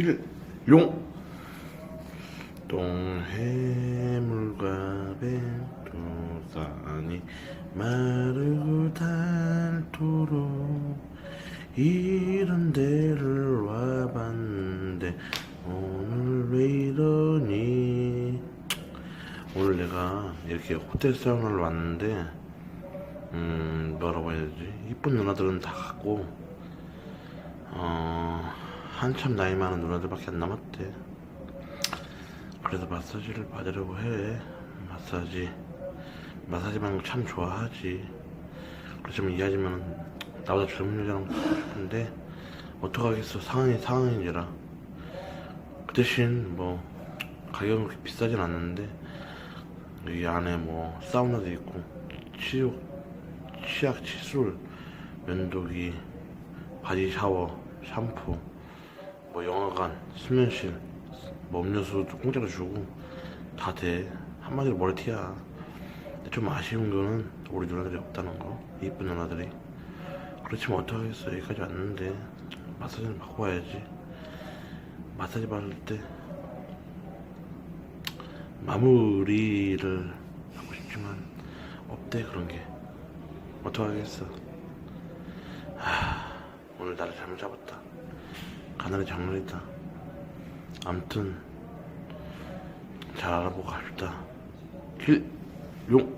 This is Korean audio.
길용. 동해물과 백두산이 마르고 닳도록 이런 데를 와봤는데 오늘 왜 이러니? 오늘 내가 이렇게 호텔 사우나를 왔는데 음 뭐라고 해야 되지? 이쁜 누나들은 다 갔고 어 한참 나이 많은 누나들밖에 안 남았대. 그래서 마사지를 받으려고 해. 마사지. 마사지 받는 거참 좋아하지. 그렇지만 이 아줌마는 나보다 젊은 여자랑 갖고 싶은데 어떡하겠어. 상황이 상황이니라. 그 대신 뭐 가격은 그렇게 비싸진 않는데 여기 안에 뭐 사우나도 있고 치욕 치약 칫솔 면도기 바디 샤워 샴푸 뭐 영화관 수면실 뭐 음료수도 공짜로 주고 다 돼. 한마디로 머리티야. 근데 좀 아쉬운 거는 우리 누나들이 없다는 거. 이쁜 누나들이. 그렇지만 어떡하겠어. 여기까지 왔는데 마사지는 받고 와야지. 마사지 받을 때 마무리를 하고 싶지만 없대 그런 게. 어떡하겠어. 하, 오늘 나를 잘못 잡았다 가늘이 장난이다. 암튼 잘 알아보고 갑시다. 길용